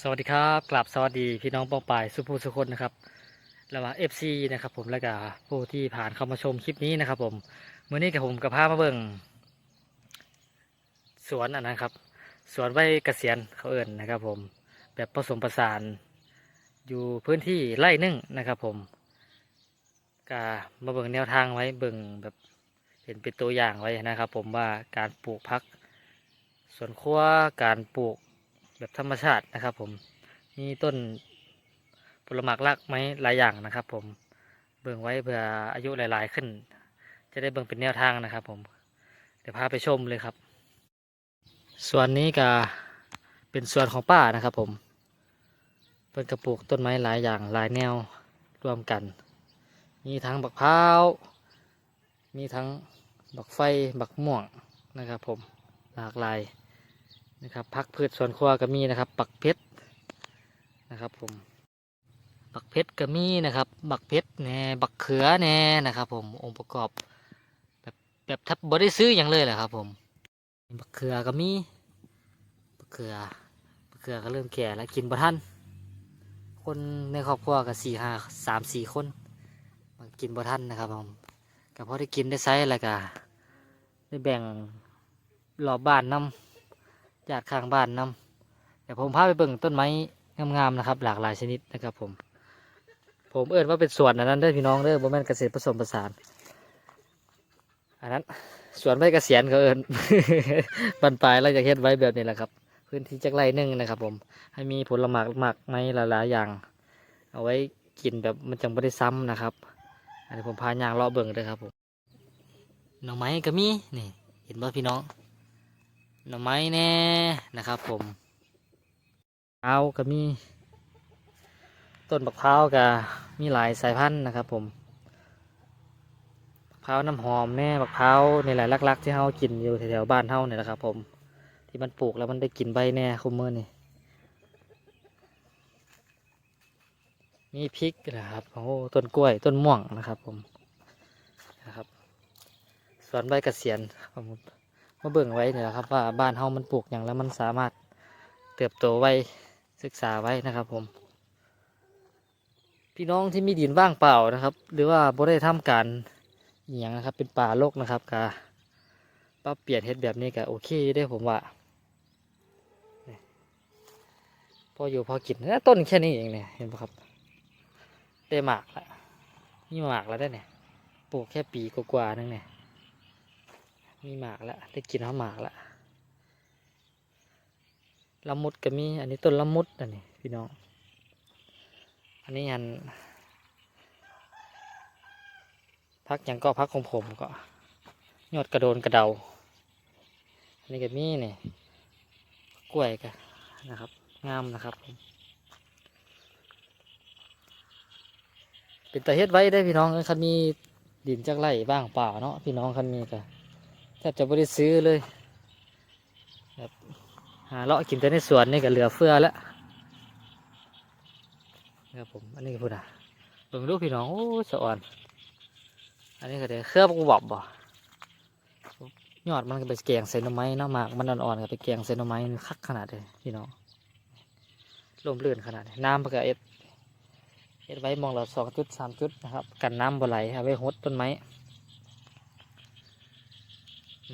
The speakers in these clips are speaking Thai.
สวัสดีครับกลับสวัสดีพี่น้องปองปายสุภูสุคนนะครับแล้วว่าเอฟซีนะครับผมแล้วก็ผู้ที่ผ่านเข้ามาชมคลิปนี้นะครับ ผมเมื่อนี้กับผมกับพามาเบิ่งสวนอันนั้นครับ สวนไว้เกษียณเขาเอิญนะครับ ผมแบบผสมผสาน อยู่พื้นที่ไร่หนึ่งนะครับ ผมก็มาเบิ่งแนวทางไว้เบิ่งแบบเห็นเป็นตัวอย่างไว้นะครับ ผมว่าการปลูกพักสวนครัวการปลูก แบบธรรมชาตินะครับ ผมมีต้นผลหมากรากไม้หลายอย่างนะครับ ผมเบิ่งไว้เพื่ออายุหลาย ๆ ขึ้น จะได้เบิ่งเป็นแนวทางนะครับ ผมเดี๋ยวพาไปชมเลยครับ ส่วนนี้ก็เป็นส่วนของป้านะครับ ผมเป็นกระปลูกต้นไม้หลายอย่างหลายแนวรวมกัน มีทั้งบักพร้าวมีทั้งบักไฟบักม่วงนะครับ ผมหลากหลาย นะครับพักพืชสวนครัวก็มีนะครับ ปักเพชรนะครับผมปักเพชรก็มีนะครับบักเพชรแน่บักเขือแน่นะครับผมองค์ประกอบแบบแบบทับบได้ซื้ออย่างเลยแหละครับ ผมบักเขือก็มีบักเขือบักเขือก็เริ่มแก่แล้วกินบ่ทันคนในครอบครัวก็สี่ห้าสามสี่คนมันกินบ่ทันนะครับผมก็พอได้กินได้ใช้แล้วก็ได้แบ่งรอบบ้านนำ ญาติข้างบ้านนำเดี๋ยวผมพาไปเบิ่งต้นไม้งามๆนะครับ หลากหลายชนิดนะครับ ผม ผมเอิ้นว่าเป็นสวนอันนั้นเด้อพี่น้องเด้อบ่แม่นเกษตรผสมผสานอันนั้นสวนใบเกษียณเขาเอิ้นบรรปลายเราจะเฮ็ดไว้แบบนี้แหละครับ พื้นที่จักไรหนึงนะครับ ผม ให้มีผลหมากหมากไม้หลายๆอย่าง เอาไว้กินแบบมันจังบ่ได้ซ้ำนะครับ อันนี้ผมพายางเลาะเบิ่งเด้อครับผมหน่อไม้ก็มีนี่ เห็นบ่พี่น้อง หน่อไม้แน่นะครับ ผมเอาก็มี ต้นบักพร้าวก็มีหลายสายพันธุ์นะครับ ผมบักพร้าวน้ำหอมแน่บักพร้าวในหลายลักๆที่เฮากินอยู่แถวๆบ้านเฮาเนี่ยนะครับ ผม ที่มันปลูกแล้วมันได้กินใบแน่คุมเมื่อนี่มีพริกนะครับโอ้ต้นกล้วยต้นม่วงนะครับ ผมนะครับสวนใบเกษียณครับผม มาเบิ่งไว้เนี่ยนะครับว่าบ้านเฮามันปลูกอย่างแล้วมันสามารถเติบโตไว้ศึกษาไว้นะครับผม พี่น้องที่มีดินว่างเปล่านะครับ หรือว่าบ่ได้ทำการอหย่างนะครับ เป็นป่าโลกนะครับกาปรับเปลี่ยนเฮ็ดแบบนี้ก็โอเคได้ผมว่าพออยู่พอกินนะต้นแค่นี้เองเนี่ยเห็นปะครับ ได้หมากละมีหมากแล้วได้เนี่ยปลูกแค่ปีกว่าๆนึงเนี่ย มีหมากแล้วได้กินข้าวหมากแล้วละมุดก็มี อันนี้ต้นละมุดอันนี้พี่น้อง อันนี้อันพักย่างก็พักของผมก็ยอดกระโดนกระเดา อันนี้ก็มีนี่กล้วยก็นนะครับ งามนะครับ เป็นตาเฮ็ดไว้ได้พี่น้องคันมีดินจากไร่บ้างเปล่าเนาะพี่น้องคันมีก็ แทบจะไม่ได้ซื้อเลยแบบหาเลาะกินแต่ในสวนนี่ก็เหลือเฟือแล้วนะครับผมอันนี้พูดอะเบิ่งลูกพี่น้องโอ้สะอ่อน อันนี้ก็เดี๋ยวเครือบกูบอบบ่ยอดมันก็ไปแกงใส่หน่อไม้เนาะหมากมันอ่อนๆก็ไปแกงใส่หน่อไม้คักขนาดเลยพี่น้องลมเลื่อนขนาดน้ำมันก็เอ็ดเอ็ดไว้มองเราสองจุดสามจุดนะครับ กันน้ำบ่ไหลเอาไว้หดต้นไม้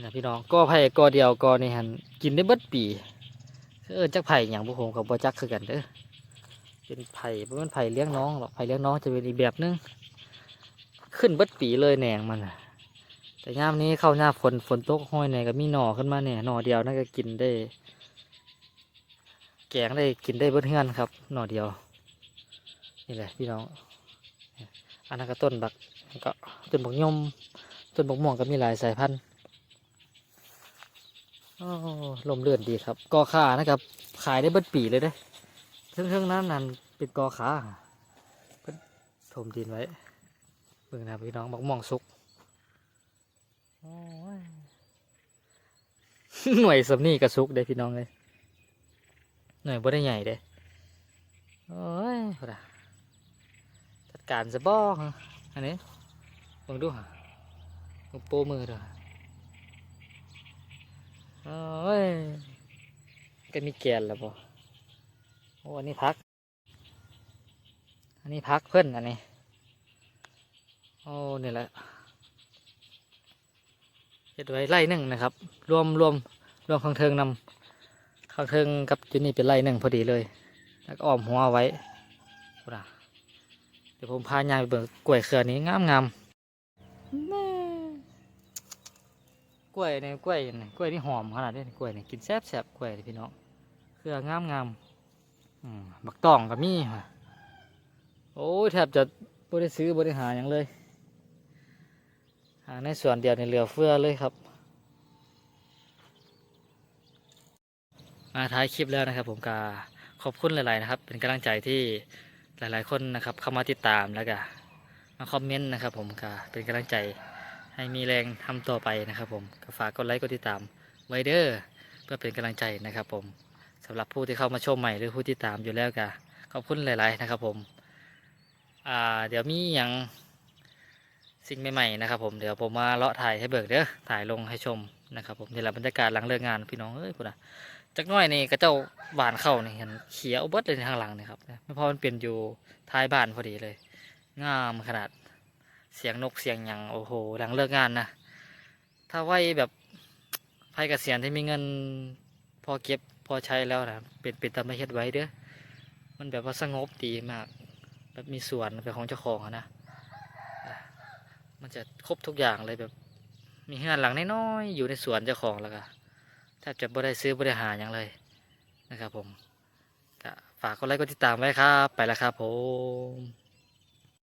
นะพี่น้องก็ไผ่ก็เดียวก็นี่หันกินได้เบิดปีเออจักไผ่อย่างพวกผมกับบัจักคือกันเด้อเป็นไผ่เพราะมันไผ่เลี้ยงน้องหรอกไผ่เลี้ยงน้องจะเป็นอีกแบบนึงขึ้นเบิดปีเลยแหนงมันน่ะแต่ย่ามนี้เข้าหน้าฝนฝนตกห้อยเนี่ยก็มีหน่อขึ้นมาเนี่ยหน่อเดียวนั่นก็กินได้ แกงได้กินได้เบิดเฮือนครับ หน่อเดียวนี่แหละพี่น้องอันนั้นก็ต้นบักก็ต้นบักยมต้นบักม่วงก็มีหลายสายพันธุ์ ลมเลื่อนดีครับ กอขานะครับ ขายได้เบิดปีเลยเด้เรื่องเรื่องนั้นนั่นเป็นกอขาเพิ่นถมดินไว้เบิ่งนะพี่น้องบักม่วงสุกหน่วยสำนี่กระสุกเด้พี่น้องเลยหน่วยบ่ได้ใหญ่เด้โอ้ยพุ่นน่ะจัดการซะบ้องอันนี้เบิ่งดูฮะเบิ่งโปมือเด้อ โอ้ยก็มีแกนแล้วปะโอ้อันนี้พัก อันนี้พักเพื่อนอันนี้ โอ้นี่แหละเฮ็ดไว้ไร่หนึ่งนะครับ รวมรวมรวมข้างเทิงนำข้างเทิงกับจุดนี้เป็นไร่หนึ่งพอดีเลย แล้วก็อ้อมหัวไว้นะเดี๋ยวผมพายายไปเบิ่งกล้วยเครือนี้งามงามแม่ กล้วยเนี่ยกล้วยนี่กล้วยนี่หอมขนาดนี้กล้วยนี่กินแซ่บแซ่บกล้วยพี่น้องเครืองามงามบักตองก็มีว่ะโอ้แทบจะบ่ได้ซื้อบ่ได้หาอย่างเลยหาในส่วนเดียวในเหลือเฟือเลยครับ มาท้ายคลิปแล้วนะครับ ผมกาขอบคุณหลาย ๆ นะครับ เป็นกำลังใจที่หลาย ๆ คนนะครับ เข้ามาติดตามแล้วก็มาคอมเมนต์นะครับ ผมกาเป็นกำลังใจ ให้มีแรงทำต่อไปนะครับผมก็ฝากกดไลค์กดติดตามไวเด้อเพื่อเป็นกำลังใจนะครับผมสำหรับผู้ที่เข้ามาชมใหม่หรือผู้ที่ตามอยู่แล้วก็ขอบคุณหลาย ๆ นะครับผมอ่าเดี๋ยวมีอย่างสิ่งใหม่ ๆ นะครับผมเดี๋ยวผมมาเลาะถ่ายให้เบิกเด้อถ่ายลงให้ชมนะครับผมนี่แหละบรรยากาศหลังเลิกงานพี่น้องเอ้ยพุ่นนะจักน้อยนี่กระเจ้าบานเข้านี่เห็นเขียวเบิดเลยทางหลังนี่ครับไม่พอมันเปลี่ยนอยู่ท้ายบ้านพอดีเลย งามขนาด เสียงนกเสียงหยังโอ้โหหลังเลิกงานนะถ้าไว้แบบไพ่กเกษียณที่มีเงินพอเก็บพอใช้แล้วนะเป็นเป็นตามไม่เฮ็ดไว้เด้อมันแบบว่าสงบดีมากแบบมีสวนเป็นของเจ้าของนะมันจะครบทุกอย่างเลยแบบ มีเฮือนหลังน้อยๆอยู่ในสวนเจ้าของแล้วก็แทบจะบ่ได้ซื้อบ่ได้หาอย่างเลยนะครับผมฝากกดไลค์กดติดตามไว้ครับ ไปแล้วครับผม